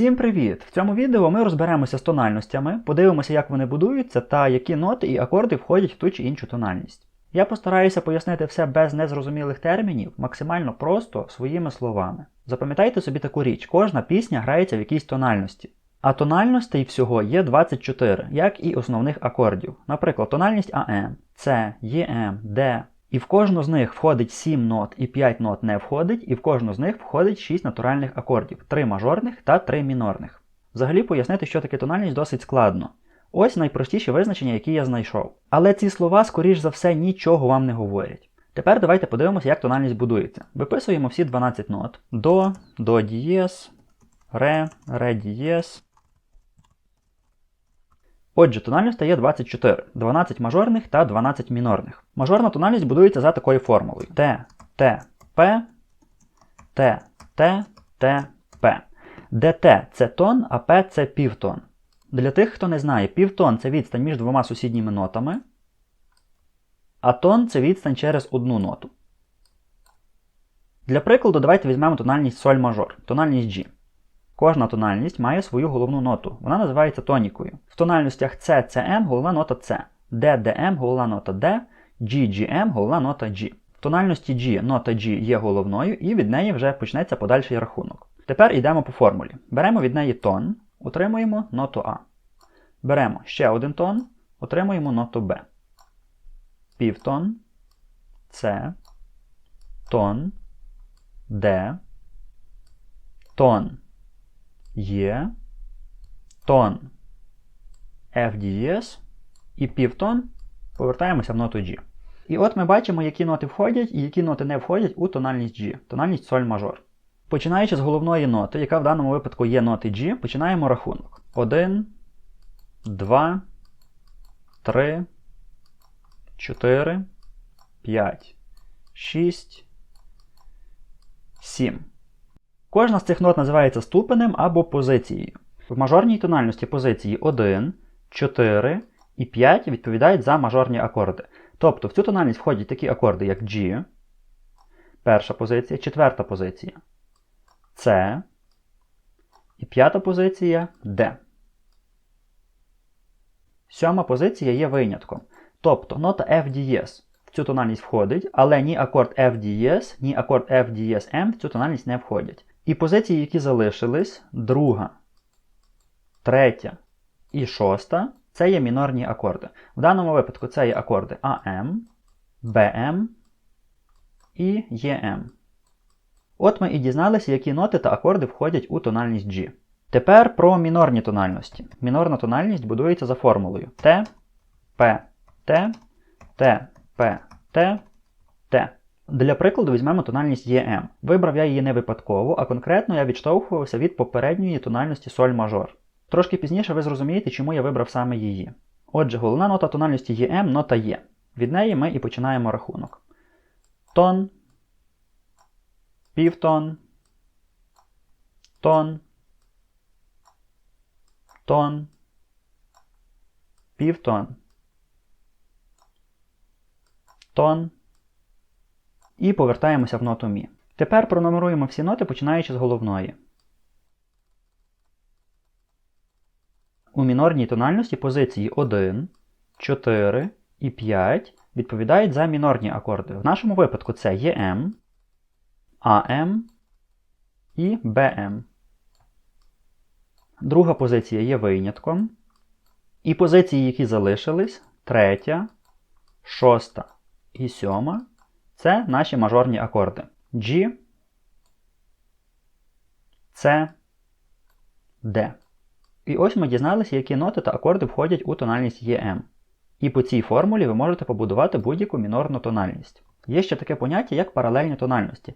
Всім привіт! В цьому відео ми розберемося з тональностями, подивимося, як вони будуються та які ноти і акорди входять в ту чи іншу тональність. Я постараюся пояснити все без незрозумілих термінів, максимально просто своїми словами. Запам'ятайте собі таку річ: кожна пісня грається в якійсь тональності. А тональностей всього є 24, як і основних акордів. Наприклад, тональність АМ, С, ЄМ, Д. І в кожну з них входить 7 нот і 5 нот не входить, і в кожну з них входить 6 натуральних акордів, 3 мажорних та 3 мінорних. Взагалі пояснити, що таке тональність, досить складно. Ось найпростіші визначення, які я знайшов. Але ці слова, скоріш за все, нічого вам не говорять. Тепер давайте подивимося, як тональність будується. Виписуємо всі 12 нот: до, до дієс, ре, ре дієс. Отже, тональність стає 24, 12 мажорних та 12 мінорних. Мажорна тональність будується за такою формулою: Т, Т, П, Т, Т, Т, П. Де Т це тон, а П це півтон. Для тих, хто не знає, півтон це відстань між двома сусідніми нотами, а тон це відстань через одну ноту. Для прикладу, давайте візьмемо тональність соль мажор, тональність G. Кожна тональність має свою головну ноту. Вона називається тонікою. В тональностях C, CM головна нота C, D, DM головна нота D, G, GM головна нота G. В тональності G нота G є головною, і від неї вже почнеться подальший рахунок. Тепер йдемо по формулі. Беремо від неї тон, отримуємо ноту А. Беремо ще один тон, отримуємо ноту Б. Півтон, С, тон, Д, тон. Є, тон F дієс і півтон повертаємося в ноту G. І от ми бачимо, які ноти входять і які ноти не входять у тональність G, тональність соль мажор. Починаючи з головної ноти, яка в даному випадку є ноти G, починаємо рахунок. 1, 2, 3, 4, 5, 6, 7. Кожна з цих нот називається ступенем або позицією. В мажорній тональності позиції 1, 4 і 5 відповідають за мажорні акорди. Тобто в цю тональність входять такі акорди, як G, перша позиція, четверта позиція С і п'ята позиція D. Сьома позиція є винятком. Тобто нота F дієс в цю тональність входить, але ні акорд F дієс, ні акорд F дієс М в цю тональність не входять. І позиції, які залишились, друга, третя і шоста, це є мінорні акорди. В даному випадку це є акорди АМ, БМ і ЄМ. От ми і дізналися, які ноти та акорди входять у тональність G. Тепер про мінорні тональності. Мінорна тональність будується за формулою Т, П, Т, Т, П, Т, Т. Для прикладу візьмемо тональність ЄМ. Вибрав я її не випадково, а конкретно я відштовхувався від попередньої тональності соль мажор. Трошки пізніше ви зрозумієте, чому я вибрав саме її. Отже, головна нота тональності ЄМ нота Є. Від неї ми і починаємо рахунок. Тон, півтон, тон, тон, півтон, тон. І повертаємося в ноту Мі. Тепер пронумеруємо всі ноти, починаючи з головної. У мінорній тональності позиції 1, 4 і 5 відповідають за мінорні акорди. В нашому випадку це ЄМ, АМ і БМ. Друга позиція є винятком. І позиції, які залишились, третя, шоста і сьома це наші мажорні акорди. G, C, D. І ось ми дізналися, які ноти та акорди входять у тональність EM. І по цій формулі ви можете побудувати будь-яку мінорну тональність. Є ще таке поняття, як паралельні тональності.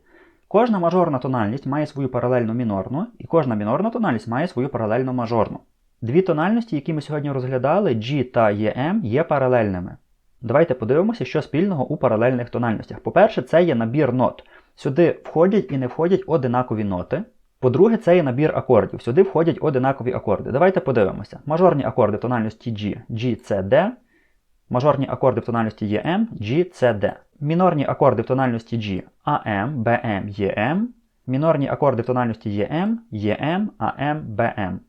Кожна мажорна тональність має свою паралельну мінорну, і кожна мінорна тональність має свою паралельну мажорну. Дві тональності, які ми сьогодні розглядали, G та EM, є паралельними. Давайте подивимося, що спільного у паралельних тональностях. По-перше, це є набір нот. Сюди входять і не входять одинакові ноти. По-друге, це є набір акордів. Сюди входять одинакові акорди. Давайте подивимося. Мажорні акорди в тональності G, G, C, D. Мажорні акорди в тональності EM, G, C, D. Мінорні акорди в тональності G AM, BM, EM. Мінорні акорди в тональності А М, Б М.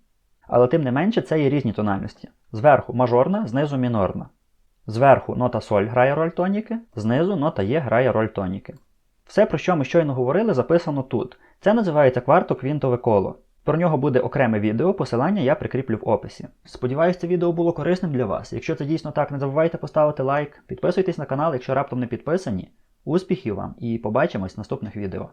Але тим не менше це є різні тональності. Зверху мажорна, знизу мінорна. Зверху нота соль грає роль тоніки, знизу нота Є грає роль тоніки. Все, про що ми щойно говорили, записано тут. Це називається кварто-квінтове коло. Про нього буде окреме відео, посилання я прикріплю в описі. Сподіваюсь, це відео було корисним для вас. Якщо це дійсно так, не забувайте поставити лайк, підписуйтесь на канал, якщо раптом не підписані. Успіхів вам і побачимось в наступних відео.